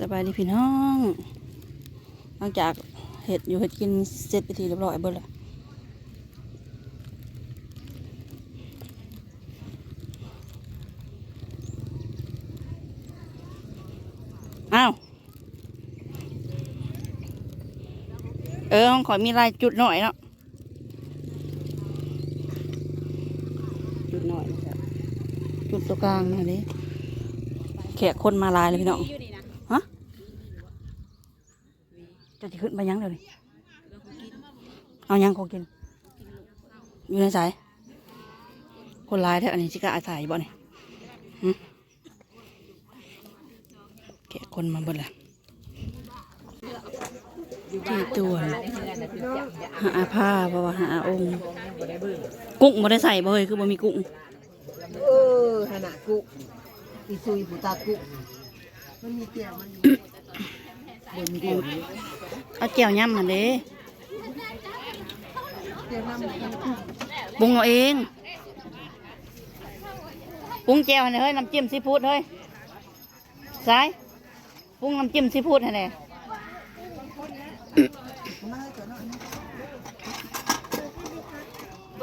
สบายดีพี่น้องหลังจากเห็ดอยู่เห็ดกินเสร็จไปทีเรียบร้อยเบิดและอ้าว เออของขอมีลายจุดหน่อยเนาะ จุดหน่อยนะครับจุดตัวกลางหน่อยดิแขกคนมาลายเลยพี่น้อง ฮะ จะจะขึ้นไปยังเดี๋ยวนี้เอายังคงกิน อยู่ในสาย คนร้ายแท้อันนี้จิกะอาศัยบ่เนี่ยแกะคนมาเบดละที่ตัวหาผ้าเพราะว่าหาองค์ กุ้งบ่ได้ใส่บ่เฮ้ยคือบ่มีกุ้งเออขนาดกุ้งอีซุยบุตากุ้งมันมีเกี่ยวมัน มีบนมีเกี่ยวนี้เอาแก้วย่ำมาเด้เกี่ยปรุงเอาเองปรุงแก้วให้เฮ้ยน้ำจิ้มซีฟู้ดเฮ้ยสายปรุงน้ำจิ้มซีฟู้ดให้หน่อย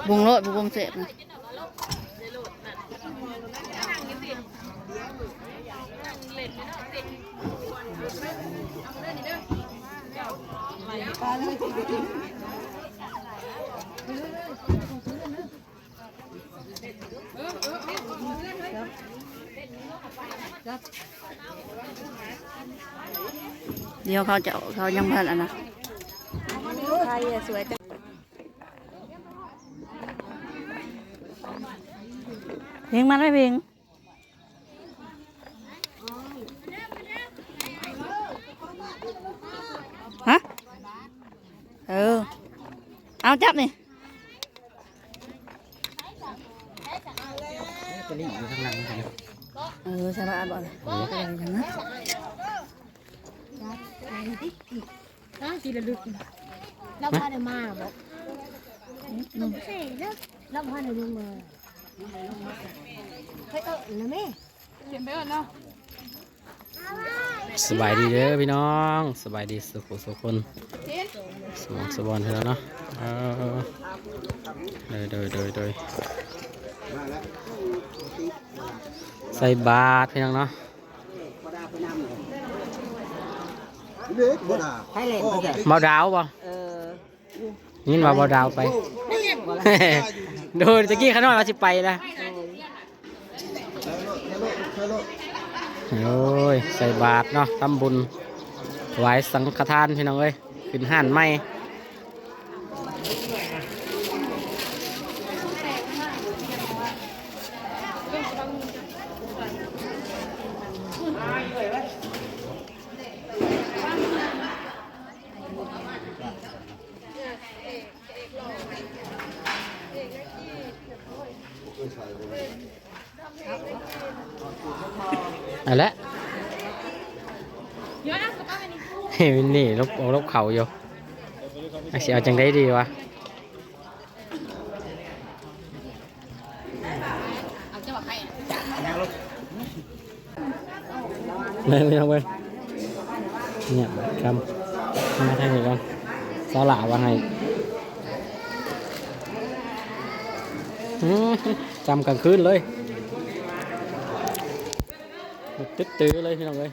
ปรุงโลดปรุงเสร็จนะ เดี๋ยวเขาจะเอาเขายังพันอะนะไทยอะสวยจังเพลงมันไม่เพลงฮะเออเอา จับนี่ตัวนี้อยู่ข้างหลังกันเออสาระบ่อะไรกันนะน่าจีระลึกเราพาได้มาบอกเราเซ่แล้วเราพาได้ดูมาเฮ้ยเออนะแม่สบายดีเด้อพี่น้อง สบายดีสุขสุขคน สมองสบอนเท่าแล้วเนาะเออเดยเดยเดยเดยใส่บาตรพี่น้องเนาะไทยเลยมันแก่เบาดาวบ่เออยินว่าเบาดาวไปโดยตะกี้ข้างนอกเราสิไปละโอ้ยใส่บาตรเนาะทำบุญถวายสังฆทานพี่น้องเอ้ย ขึ้นห่านไหมเอะไรเฮ้ย วินนี่ลบลบเขาอยู่อาสิเอาจังได้ดีวะไม่ไม่ต้องเว้ยเนี่ยคำมาทางนี้ก่อนสาหละว่าไงอื้จำกลางคืนเลย ตึ๊ดตื้อเลยพี่น้องเลย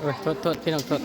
โอ้ยโทษโทษพี่น้องโทษ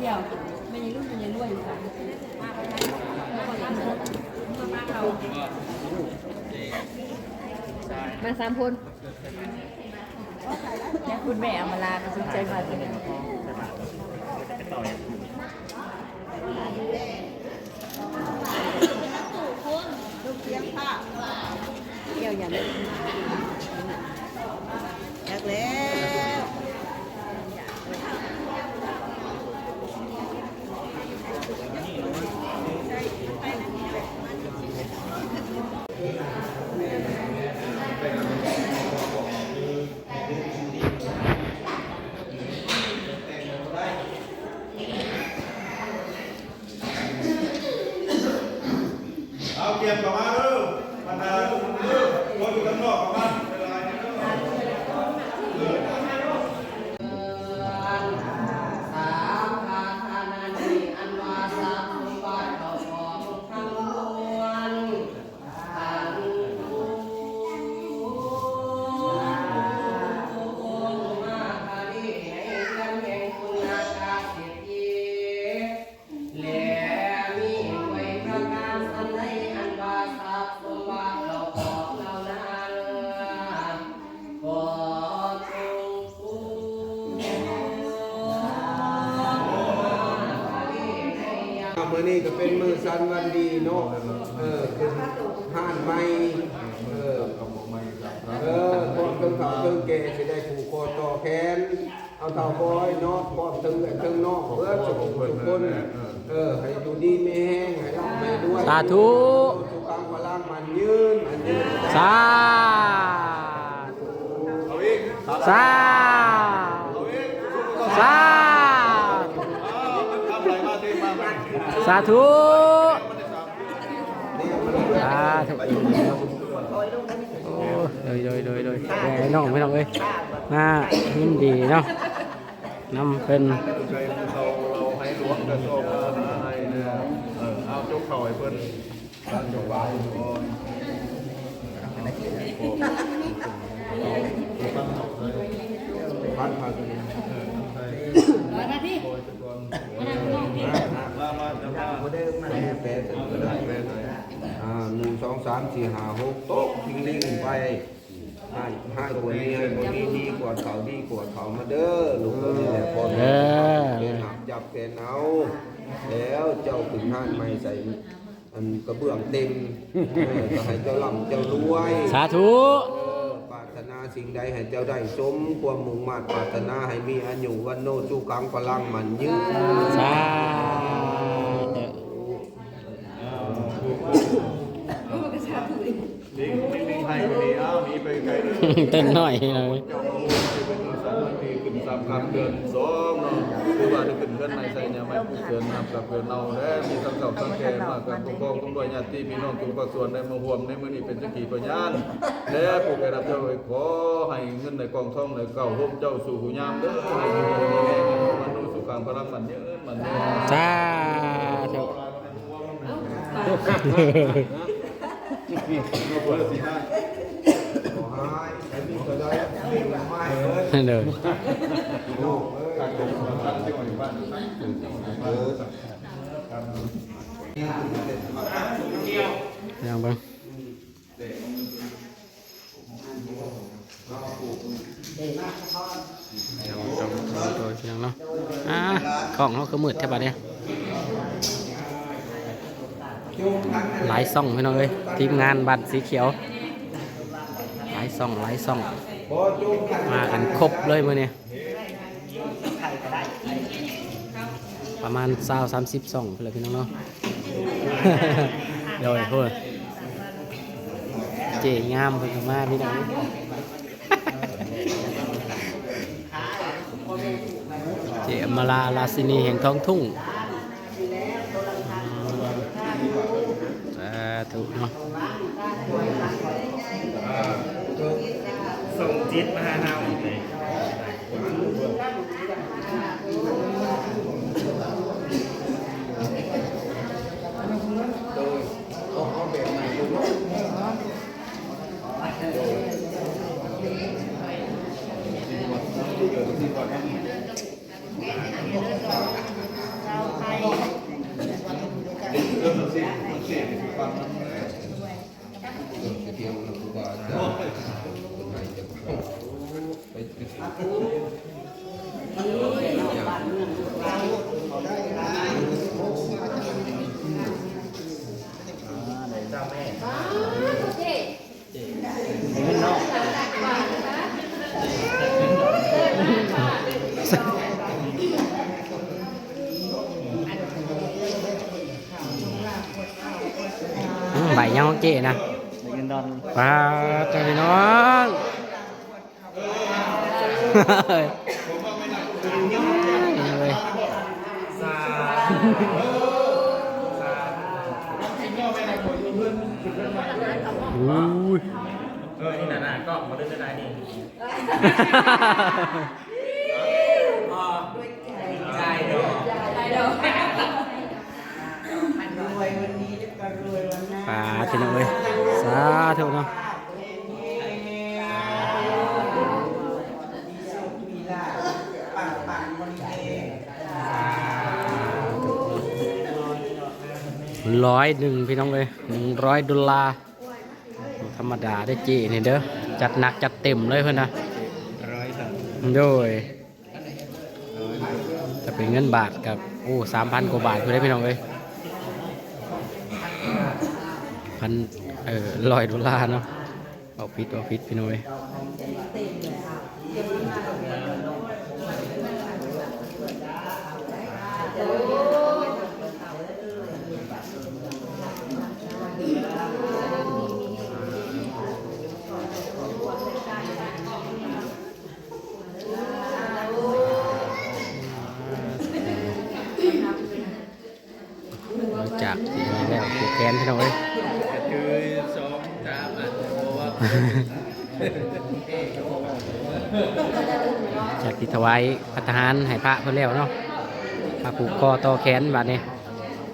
เที่ยวไม่ยังรุ่นไม่ยังรวยอยู่ค่ะมาสามคนเนี่คุณแม่อมราก็สนใจมาที่นี่ะเที่ยวอย่างนี้ อนี้ก็เป็นมือสันวันดีเนาะเออเป็นห้านไม้เออเออพร้อมเครื่องเขาเครื่องแก่จะได้ผูกคอต่อแขนเอาเท่าบอยเนาะพร้อมถึงเครื่องนอกเพื่อสุขทุกคนเออให้อยู่ดีไม่แห้งให้ร่ำให้ด้วยสาธุสุขังพลังมันยืนมันยืนสาเอาอีกสาเอาอีก สา เอามันทำอะไรมาที่มามัน สาธุสาธุโอ้โดยโดยโดยโดยแม่น้องไม่น้องเอ้ยมายินดีเนาะนำเป็นใจเราเราให้หลวงจะโชคให้เนี่ยเออเอาจกเข่าให้เพิ่นตั้งจกไว้ก่อนตั้งจกเลย พันพันกัน มามาจะมา บ่ได้มาให้แปดก็ได้แปดเลยอ่าหนึ่ง สองสามสี่ห้าหกโต๊ะทิ้งลิงไปให้ให้คนนี้ให้คนนี้ดีกว่าเขาดีกว่าเขามาเด้อลูกเอ้ยนี่แหละพ่อเอแม่อเป็นหักจับเป็นเอาแล้วเจ้าถึงห้านไม่ใส่อันกระเบื้องเต็มเออก็ให้เจ้าล่ำเจ้ารวยสาธุเออปรารถนาสิ่งใดให้เจ้าได้สมความมุ่งมั่นปรารถนาให้มีอายุวันโนสุขังพลังมันยืนสาธุ ลิงลิงลิงให้ไปดีอ้าวมีไปไกล เต้นหน่อยเลยเจ้าของเป็นสามวันที่ขึ้นสามคำเดือนสองเนาะคือว่าได้ขึ้นเพื่อนในใส่เนี่ยไม่ผู้เกินนับกับเกินเอาและมีทั้งเก่าทั้งแก่มากกับปกครองต้องด้วยญาติพี่น้องทุกภาคส่วนได้มาร่วมในมือนี้เป็นสักขีพยานและผู้ได้รับเจ้าไว้ขอให้เงินในกองทองในเก่าร่มเจ้าสู่หูยามเด้อให้อยู่ดีมีแรงมนุษย์สุขังพลังมันเยอะมันเยอะสาเปิดสิฮะขอให้ให้มีก็ได้ไม่ไม่เอ้ย เดินลูกเอ้ยการตกท่านยู่บ้านเออยังเบิ่งยังจำตัวเพียงเนาะอ่าของเขาคือมืดแท้ปะเนี่ยหลายซ่องพี่น้องเอ้ยทีมงานบัตรสีเขียว ซ่องหลายซ่องบ่จงทั้งมากันครบเลยมื้อนี้ประมาณ20 30ซ่องเลยพี่น้องเนาะโดยพูดเจ๋งามเพิ่นก็มาพี่น้องเจอมาลาลาซินีแห่งท้องทุ่งสาธุเนาะ ส่งจิตมาหาเราเลย โดยเอาเอาแบบใหม่ดูเนาะ อืมใบยังข องเจนะเงินดอนปลาเจ้าพี่น้องเฮ้ยนี่เว้ยสาอุ้ยเออนี่นานาก็มาเล่นได้นี่าพี่น้องเว้ยสาธุเนาะ ร้อยหนึ่งพี่น้องเลยหนึ่งร้อยดอลลาร์ธรรมดาได้เจนี่เด้อจัดหนักจัดเต็มเลยเพื่อนนะร้อยสามโดยจะเป็นเงินบาทกับโอ้สามพันกว่าบาทคือได้พี่น้องเลยพันเออร้อยดอลลาร์เนาะเอาพิษเอาพิษพี่น้องเลย จากที่นี่แล้วผูกแขนพี่น้องเลยคือสองสามอะเพราะว่าจากที่ถวายพัฒหารให้พระเพื่อแล้วเนาะมาผูกคอต่อแขนบาดนี้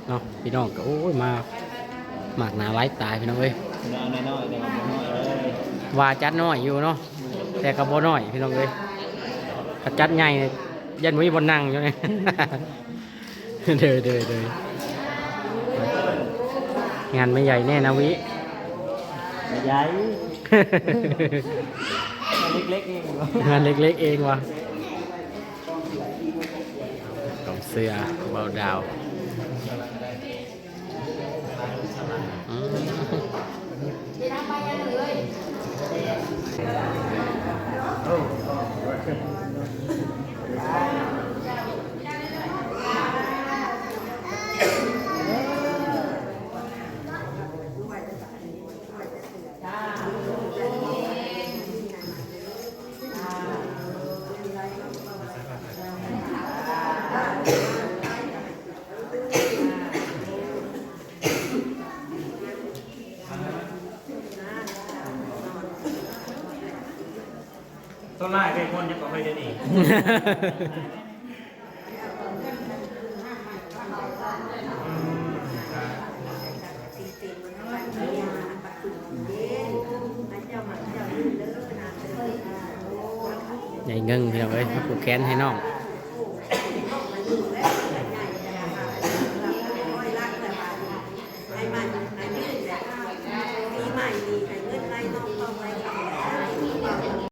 เนาะพี่น้องก็โอ้ยมาหมากหนาไร้ตายพี่น้องเอ้ยว่าน้อยเลยวาจัดน้อยอยู่เนาะแต่ก็บ่น้อยพี่น้องเอ้ยจัดใหญ่ยยันมีบนนั่งอยู่เนี่ยเด้อเด้อเด้อ งานไม่ใหญ่แน่นะวิ ใหญ่เล็กๆเองงานเล็กๆเองวะกองเสื้อเบาดาวอืม嗯ต้นไม้เป็นคนยังก็เคยได้นี่ ใหญ่เงิงพี่น้องเอ้ยมาผูกแขนให้น้อง